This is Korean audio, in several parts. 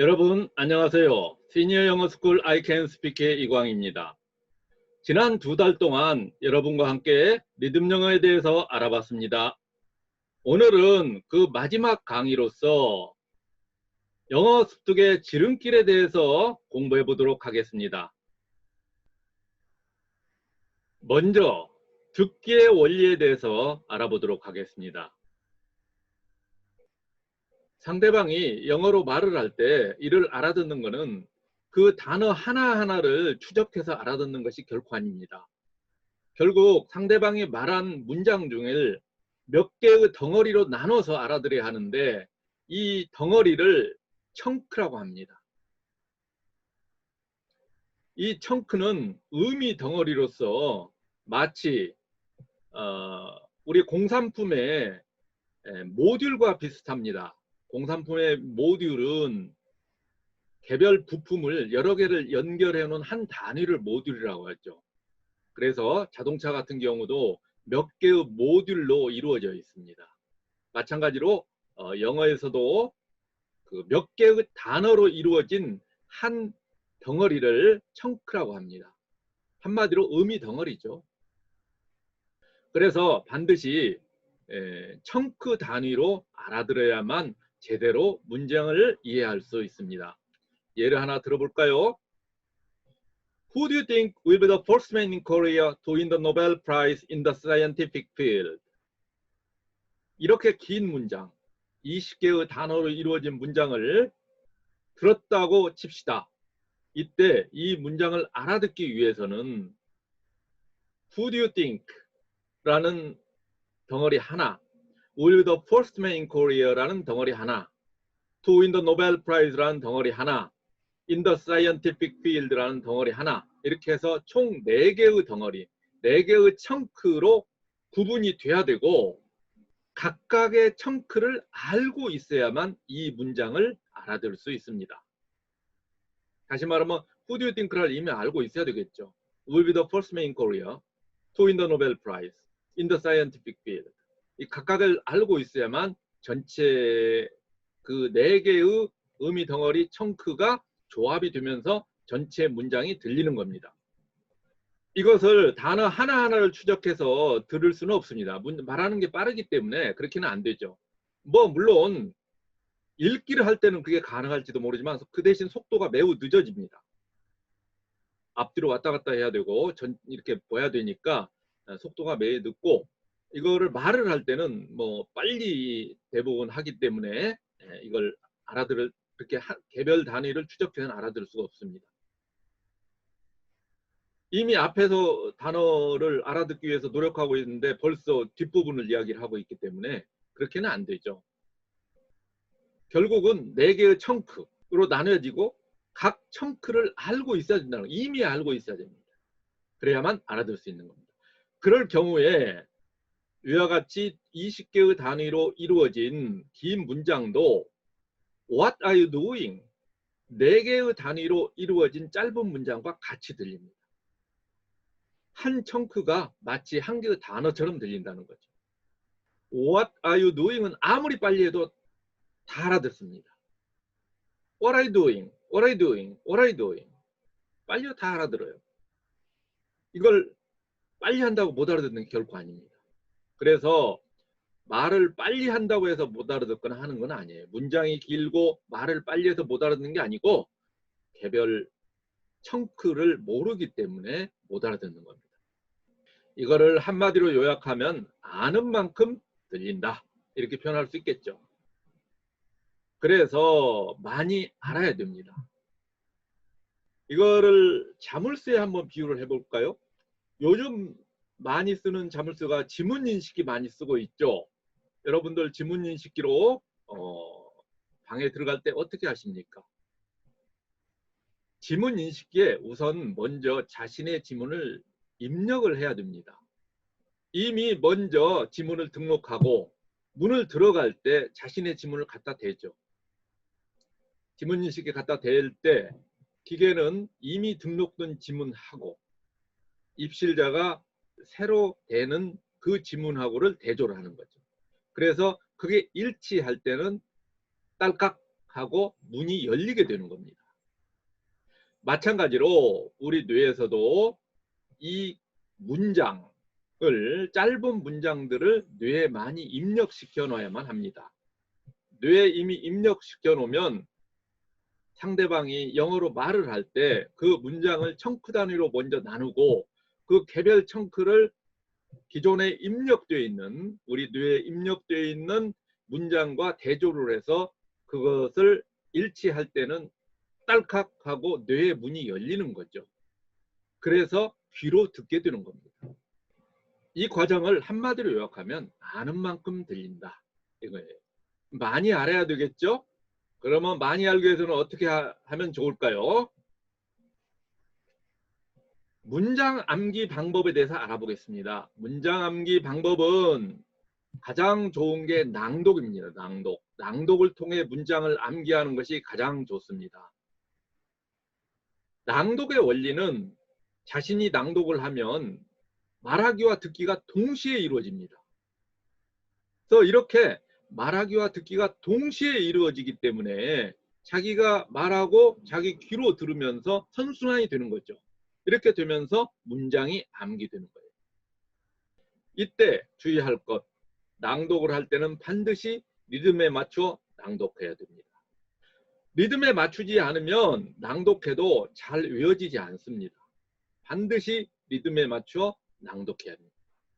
여러분 안녕하세요. 시니어 영어 스쿨 Can Speak의 이광입니다. 지난 두 달 동안 여러분과 함께 리듬 영어에 대해서 알아봤습니다. 오늘은 그 마지막 강의로서 영어 습득의 지름길에 대해서 공부해 보도록 하겠습니다. 먼저 듣기의 원리에 대해서 알아보도록 하겠습니다. 상대방이 영어로 말을 할 때 이를 알아듣는 것은 그 단어 하나하나를 추적해서 알아듣는 것이 결코 아닙니다. 결국 상대방이 말한 문장 중에 몇 개의 덩어리로 나눠서 알아들어야 하는데 이 덩어리를 청크라고 합니다. 이 청크는 의미 덩어리로서 마치 어, 우리 공산품의 모듈과 비슷합니다. 공산품의 모듈은 개별 부품을 여러 개를 연결해 놓은 한 단위를 모듈이라고 하죠. 그래서 자동차 같은 경우도 몇 개의 모듈로 이루어져 있습니다. 마찬가지로 어, 영어에서도 그 몇 개의 단어로 이루어진 한 덩어리를 청크라고 합니다. 한마디로 의미 덩어리죠. 그래서 반드시 에, 청크 단위로 알아들어야만 제대로 문장을 이해할 수 있습니다. 예를 하나 들어볼까요? Who do you think will be the first man in Korea to win the Nobel Prize in the scientific field? 이렇게 긴 문장, 20개의 단어로 이루어진 문장을 들었다고 칩시다. 이때 이 문장을 알아듣기 위해서는 Who do you think? 라는 덩어리 하나, will the first man in Korea라는 덩어리 하나, to win the Nobel Prize라는 덩어리 하나, in the scientific field라는 덩어리 하나 이렇게 해서 총 4개의 덩어리, 4개의 청크로 구분이 돼야 되고 각각의 청크를 알고 있어야만 이 문장을 알아들을 수 있습니다. 다시 말하면 who do you think를 이미 알고 있어야 되겠죠. will be the first man in Korea to win the Nobel Prize in the scientific field. 이 각각을 알고 있어야만 전체 그 네 개의 의미 덩어리 청크가 조합이 되면서 전체 문장이 들리는 겁니다. 이것을 단어 하나하나를 추적해서 들을 수는 없습니다. 말하는 게 빠르기 때문에 그렇게는 안 되죠. 뭐 물론 읽기를 할 때는 그게 가능할지도 모르지만 그 대신 속도가 매우 늦어집니다. 앞뒤로 왔다 갔다 해야 되고 전 이렇게 봐야 되니까 속도가 매우 늦고 이거를 말을 할 때는 뭐 빨리 대부분 하기 때문에 예, 이걸 알아들을 그렇게 개별 단위를 추적해서는 알아들을 수가 없습니다. 이미 앞에서 단어를 알아듣기 위해서 노력하고 있는데 벌써 뒷부분을 이야기를 하고 있기 때문에 그렇게는 안 되죠. 결국은 네 개의 청크로 나눠지고 각 청크를 알고 있어야 된다는 거 이미 알고 있어야 됩니다. 그래야만 알아들 수 있는 겁니다. 그럴 경우에 위와 같이 20개의 단위로 이루어진 긴 문장도 What are you doing? 4개의 단위로 이루어진 짧은 문장과 같이 들립니다. 한 청크가 마치 한 개의 단어처럼 들린다는 거죠. What are you doing은 아무리 빨리 해도 다 알아듣습니다. What are you doing? What are you doing? What are you doing? 빨리 다 알아들어요. 이걸 빨리 한다고 못 알아듣는 게 결코 아닙니다. 그래서 말을 빨리 한다고 해서 못 알아듣거나 하는 건 아니에요. 문장이 길고 말을 빨리 해서 못 알아듣는 게 아니고 개별 청크를 모르기 때문에 못 알아듣는 겁니다. 이거를 한마디로 요약하면 아는 만큼 들린다. 이렇게 표현할 수 있겠죠. 그래서 많이 알아야 됩니다. 이거를 자물쇠 한번 비유를 해볼까요? 요즘 많이 쓰는 자물쇠가 지문인식기 많이 쓰고 있죠. 여러분들 지문인식기로 어, 방에 들어갈 때 어떻게 하십니까? 지문인식기에 우선 먼저 자신의 지문을 입력을 해야 됩니다. 이미 먼저 지문을 등록하고 문을 들어갈 때 자신의 지문을 갖다 대죠. 지문인식기에 갖다 댈 때 기계는 이미 등록된 지문하고 입실자가 새로 되는 그 지문하고를 대조를 하는 거죠. 그래서 그게 일치할 때는 딸깍 하고 문이 열리게 되는 겁니다. 마찬가지로 우리 뇌에서도 이 문장을 짧은 문장들을 뇌에 많이 입력시켜 놔야만 합니다. 뇌에 이미 입력시켜 놓으면 상대방이 영어로 말을 할 때 그 문장을 청크 단위로 먼저 나누고 그 개별 청크를 기존에 입력되어 있는 우리 뇌에 입력되어 있는 문장과 대조를 해서 그것을 일치할 때는 딸칵 하고 뇌의 문이 열리는 거죠. 그래서 귀로 듣게 되는 겁니다. 이 과정을 한마디로 요약하면 아는 만큼 들린다. 이거예요. 많이 알아야 되겠죠? 그러면 많이 알기 위해서는 어떻게 하, 면 좋을까요? 문장 암기 방법에 대해서 알아보겠습니다. 문장 암기 방법은 가장 좋은 게 낭독입니다. 낭독. 낭독을 통해 문장을 암기하는 것이 가장 좋습니다. 낭독의 원리는 자신이 낭독을 하면 말하기와 듣기가 동시에 이루어집니다. 그래서 이렇게 말하기와 듣기가 동시에 이루어지기 때문에 자기가 말하고 자기 귀로 들으면서 선순환이 되는 거죠. 이렇게 되면서 문장이 암기되는 거예요. 이때 주의할 것, 낭독을 할 때는 반드시 리듬에 맞춰 낭독해야 됩니다. 리듬에 맞추지 않으면 낭독해도 잘 외워지지 않습니다. 반드시 리듬에 맞춰 낭독해야 합니다.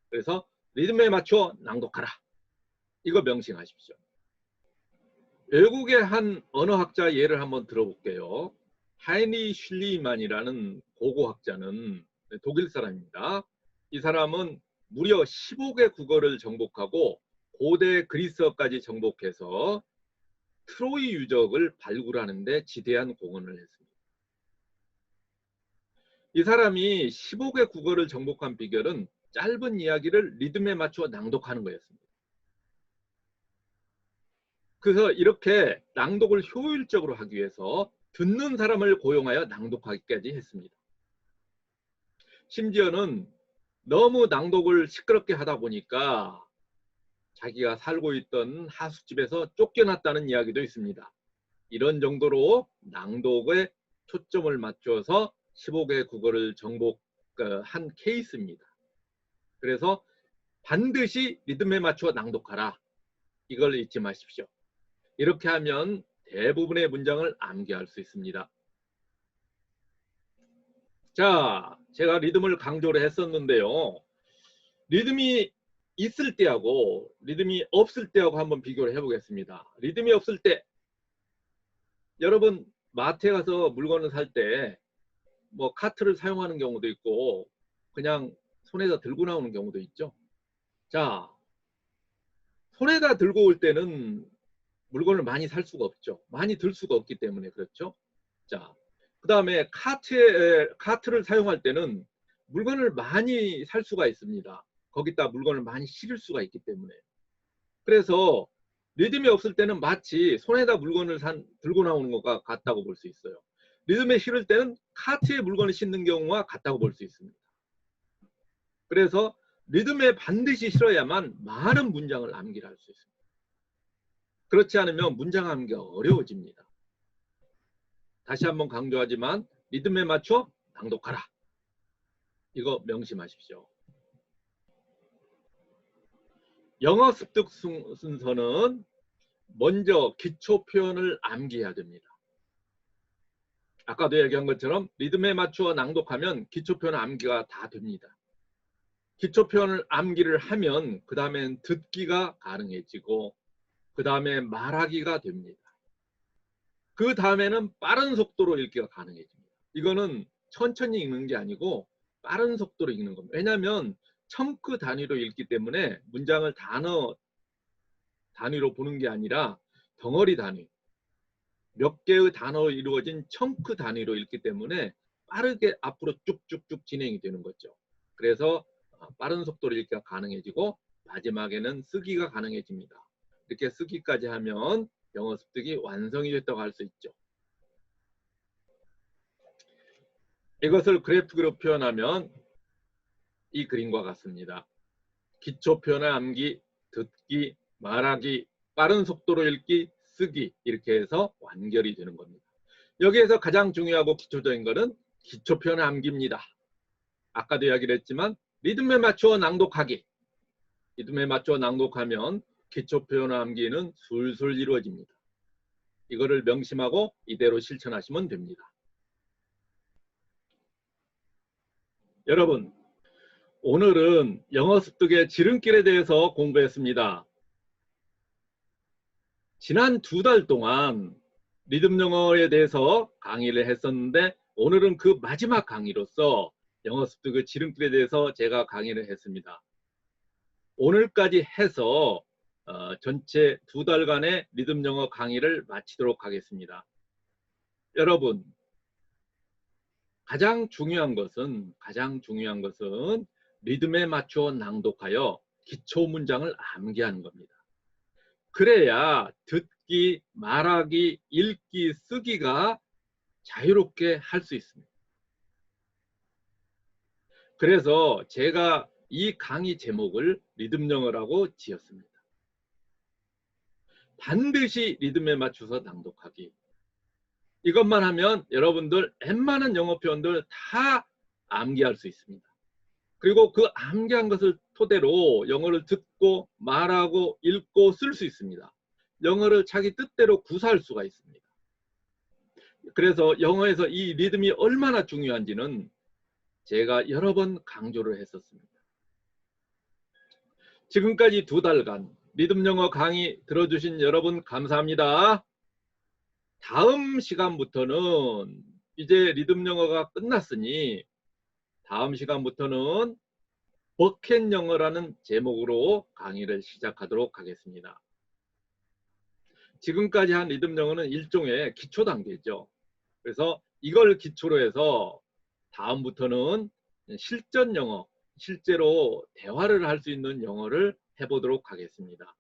그래서 리듬에 맞춰 낭독하라. 이거 명심하십시오. 외국의 한 언어학자 예를 한번 들어볼게요. 하이니 슐리만이라는 고고학자는 독일 사람입니다. 이 사람은 무려 15개 국어를 정복하고 고대 그리스어까지 정복해서 트로이 유적을 발굴하는 데 지대한 공헌을 했습니다. 이 사람이 15개 국어를 정복한 비결은 짧은 이야기를 리듬에 맞추어 낭독하는 거였습니다. 그래서 이렇게 낭독을 효율적으로 하기 위해서 듣는 사람을 고용하여 낭독하기까지 했습니다. 심지어는 너무 낭독을 시끄럽게 하다 보니까 자기가 살고 있던 하숙집에서 쫓겨났다는 이야기도 있습니다. 이런 정도로 낭독에 초점을 맞춰서 15개 국어를 정복한 케이스입니다. 그래서 반드시 리듬에 맞춰 낭독하라. 이걸 잊지 마십시오. 이렇게 하면 대부분의 문장을 암기할 수 있습니다. 자, 제가 리듬을 강조를 했었는데요. 리듬이 있을 때하고 리듬이 없을 때하고 한번 비교를 해보겠습니다. 리듬이 없을 때 여러분 마트에 가서 물건을 살 때 뭐 카트를 사용하는 경우도 있고 그냥 손에다 들고 나오는 경우도 있죠. 자, 손에다 들고 올 때는 물건을 많이 살 수가 없죠. 많이 들 수가 없기 때문에 그렇죠. 자, 그 다음에 카트를 사용할 때는 물건을 많이 살 수가 있습니다. 거기다 물건을 많이 실을 수가 있기 때문에. 그래서 리듬이 없을 때는 마치 손에다 물건을 산, 들고 나오는 것과 같다고 볼 수 있어요. 리듬에 실을 때는 카트에 물건을 싣는 경우와 같다고 볼 수 있습니다. 그래서 리듬에 반드시 실어야만 많은 문장을 암기를 할 수 있습니다. 그렇지 않으면 문장 암기가 어려워집니다. 다시 한번 강조하지만 리듬에 맞춰 낭독하라. 이거 명심하십시오. 영어 습득 순서는 먼저 기초 표현을 암기해야 됩니다. 아까도 얘기한 것처럼 리듬에 맞추어 낭독하면 기초 표현 암기가 다 됩니다. 기초 표현을 암기를 하면 그 다음엔 듣기가 가능해지고 그 다음에 말하기가 됩니다. 그 다음에는 빠른 속도로 읽기가 가능해집니다. 이거는 천천히 읽는 게 아니고 빠른 속도로 읽는 겁니다. 왜냐하면 청크 단위로 읽기 때문에 문장을 단어 단위로 보는 게 아니라 덩어리 단위 몇 개의 단어로 이루어진 청크 단위로 읽기 때문에 빠르게 앞으로 쭉쭉쭉 진행이 되는 거죠. 그래서 아, 빠른 속도로 읽기가 가능해지고 마지막에는 쓰기가 가능해집니다. 이렇게 쓰기까지 하면 영어 습득이 완성이 됐다고 할 수 있죠. 이것을 그래프로 표현하면 이 그림과 같습니다. 기초 표현의 암기, 듣기, 말하기, 빠른 속도로 읽기, 쓰기 이렇게 해서 완결이 되는 겁니다. 여기에서 가장 중요하고 기초적인 것은 기초 표현 암기입니다. 아까도 이야기를 했지만 리듬에 맞추어 낭독하기. 리듬에 맞추어 낭독하면 기초 표현 암기는 술술 이루어집니다. 이거를 명심하고 이대로 실천하시면 됩니다. 여러분, 오늘은 영어 습득의 지름길에 대해서 공부했습니다. 지난 두 달 동안 리듬 영어에 대해서 강의를 했었는데 오늘은 그 마지막 강의로서 영어 습득의 지름길에 대해서 제가 강의를 했습니다. 오늘까지 해서 어, 전체 두 달간의 리듬 영어 강의를 마치도록 하겠습니다. 여러분, 가장 중요한 것은 가장 중요한 것은 리듬에 맞추어 낭독하여 기초 문장을 암기하는 겁니다. 그래야 듣기, 말하기, 읽기, 쓰기가 자유롭게 할 수 있습니다. 그래서 제가 이 강의 제목을 리듬 영어라고 지었습니다. 반드시 리듬에 맞춰서 낭독하기. 이것만 하면 여러분들 웬만한 영어 표현들 다 암기할 수 있습니다. 그리고 그 암기한 것을 토대로 영어를 듣고 말하고 읽고 쓸 수 있습니다. 영어를 자기 뜻대로 구사할 수가 있습니다. 그래서 영어에서 이 리듬이 얼마나 중요한지는 제가 여러 번 강조를 했었습니다. 지금까지 두 달간 리듬 영어 강의 들어주신 여러분 감사합니다. 다음 시간부터는 이제 리듬 영어가 끝났으니 다음 시간부터는 버켓 영어라는 제목으로 강의를 시작하도록 하겠습니다. 지금까지 한 리듬 영어는 일종의 기초 단계죠. 그래서 이걸 기초로 해서 다음부터는 실전 영어, 실제로 대화를 할 수 있는 영어를 해보도록 하겠습니다.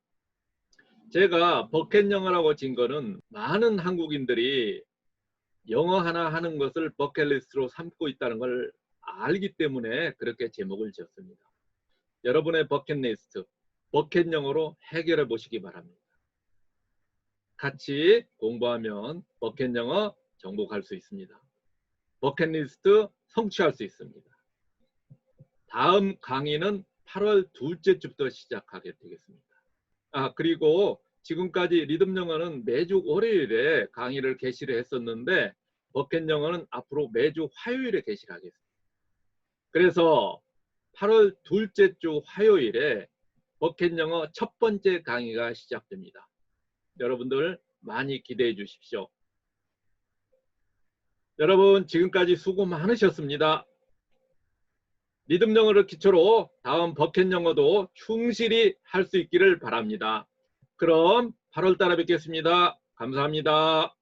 제가 버켓 영어라고 진 거는 많은 한국인들이 영어 하나 하는 것을 버켓리스트로 삼고 있다는 걸 알기 때문에 그렇게 제목을 지었습니다. 여러분의 버켓리스트, 버켓 영어로 해결해 보시기 바랍니다. 같이 공부하면 버켓 영어 정복할 수 있습니다. 버켓리스트 성취할 수 있습니다. 다음 강의는 8월 둘째 주부터 시작하게 되겠습니다. 아 그리고 지금까지 리듬 영어는 매주 월요일에 강의를 개시를 했었는데 버켓 영어는 앞으로 매주 화요일에 개시를 하겠습니다. 그래서 8월 둘째 주 화요일에 버켓 영어 첫 번째 강의가 시작됩니다. 여러분들 많이 기대해 주십시오. 여러분 지금까지 수고 많으셨습니다. 리듬 영어를 기초로 다음 버켓 영어도 충실히 할 수 있기를 바랍니다. 그럼 8월 달에 뵙겠습니다. 감사합니다.